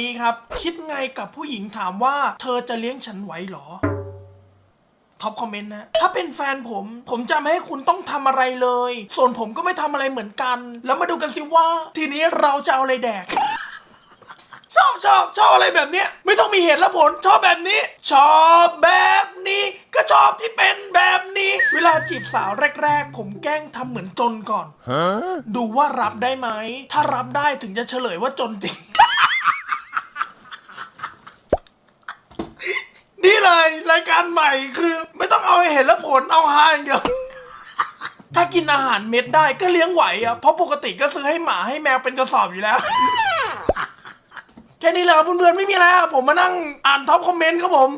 นี่ครับ คิดไงกับผู้หญิงถามว่า เธอจะเลี้ยงฉันไหวเหรอท็อปคอมเมนต์นะ ถ้าเป็นแฟนผม ผมจะไม่ให้คุณต้องทำอะไรเลย ส่วนผมก็ไม่ทำอะไรเหมือนกัน แล้วมาดูกันสิว่า ทีนี้เราจะเอาอะไรแดก ชอบชอบชอบอะไรแบบเนี้ยไม่ต้องมีเหตุและผล ชอบแบบนี้ ชอบแบบนี้ ก็ชอบที่เป็นแบบนี้ เวลาจีบสาวแรก ๆ ผมแกล้งทำเหมือนจนก่อน ดูว่ารับได้ไหม ถ้ารับได้ถึงจะเฉลยว่าจนจริง นี่ เลย รายการใหม่คือ ไม่ต้องเอาให้เห็นแล้วผลเอาหาอย่างเดียว ถ้ากินอาหารเม็ดได้ก็เลี้ยงไหวอะเพราะปกติก็ซื้อให้หมาให้แมวเป็นกระสอบอยู่แล้ว แค่นี้แหละครับเพื่อนๆไม่มีอะไรครับผมมานั่งอ่านท็อปคอมเมนต์ครับผม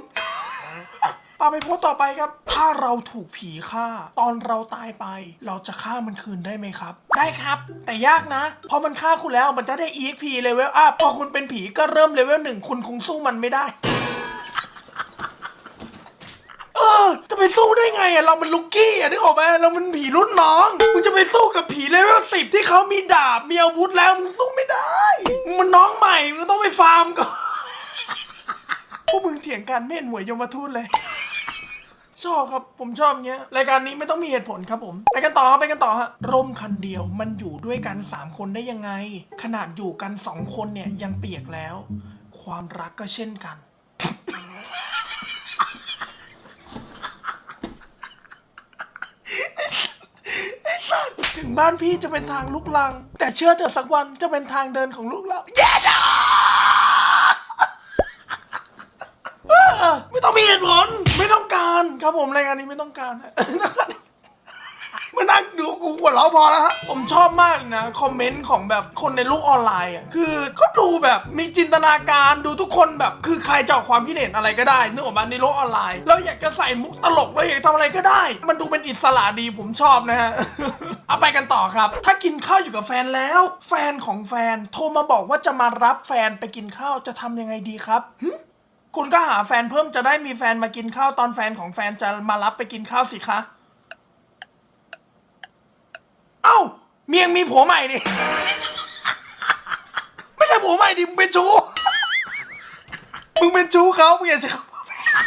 ปาไปโพสต่อไปครับ ถ้าเราถูกผีฆ่า ตอนเราตายไป เราจะฆ่ามันคืนได้ไหมครับ ได้ครับ แต่ยากนะ เพราะมันฆ่าคุณแล้วมันจะได้ EXP เลเวลอัพพอคุณเป็นผีก็เริ่มเลเวลหนึ่งคุณคงสู้มันไม่ได้ เออ จะไป สู้ได้ไงอะเรามันลุกกี้อะนึกออกไหมเรามันผีรุ่นน้องมึงจะไปสู้กับผีเลเวลสิบที่เขามีดาบมีอาวุธแล้วมึงสู้ไม่ได้มึงมันน้องใหม่มึงต้องไปฟาร์มก่อน พวกมึงเถียงกันไม่เห็นหวยยมทูตเลย ชอบครับผมชอบเงี้ยรายการนี้ไม่ต้องมีเหตุผลครับผมไปกันต่อครับไปกันต่อฮะร่มคันเดียวมันอยู่ด้วยกัน 3 คนได้ยังไง ขนาดอยู่กัน 2 คนเนี่ยยังเปียกแล้ว ความรักก็เช่นกัน ถึ งบ้านพี่จะเป็นทางลุกลัง แต่เชื่อเถอะสักวันจะเป็นทางเดินของลูกเราแย่ดาไม่ต้องมีเหตุผลไม่ต้องการครับผมรายการนี้ไม่ต้องการ มานั่งดูกูหัวเราะพอแล้วฮะผมชอบมากนะ คอมเมนต์ของแบบคนในโลกออนไลน์อะคือเขาดูแบบมีจินตนาการดูทุกคนแบบ คือใครจะออกความคิดเห็นอะไรก็ได้นึกออกมาในโลกออนไลน์ เราอยากจะใส่มุกตลกเราอยากทำอะไรก็ได้ มันดูเป็นอิสระดีผมชอบนะฮะ เอาไปกันต่อครับ ถ้ากินข้าวอยู่กับแฟนแล้ว แฟนของแฟนโทรมาบอกว่าจะมารับแฟนไปกินข้าวจะทำยังไงดีครับคุณก็หาแฟนเพิ่มจะได้มีแฟนมากินข้าวตอนแฟนของแฟนจะมารับไปกินข้าวสิคะ เอ้า เมียงมีผัวใหม่นี่ ไม่ใช่ผัวใหม่ดิมึงเป็นชู้ มึงเป็นชู้เขามึงอย่าใช้คำว่าแฟน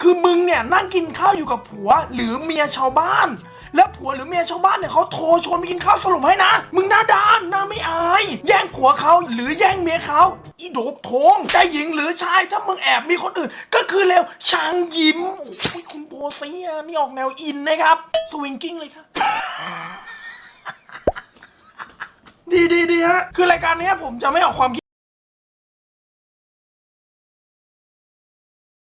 คือมึงเนี่ยนั่งกินข้าวอยู่กับผัวหรือเมียชาวบ้าน แล้วผัวหรือเมียชาวบ้านเนี่ยเขาโทรชวนไปกินข้าวสรุปให้นะ มึงหน้าด้านหน้าไม่อาย แย่งผัวเขาหรือแย่งเมียเขาอีโดกโถงใจหญิงหรือชายถ้ามึงแอบมีคนอื่น ก็คือเลวช้างยิ้มโอ้ยคุณโบเซียนี่ออกแนวอินนะครับ สวิงกิ้งเลยครับ ดีดีดีฮะ คือรายการเนี้ยผมจะไม่ออกความคิด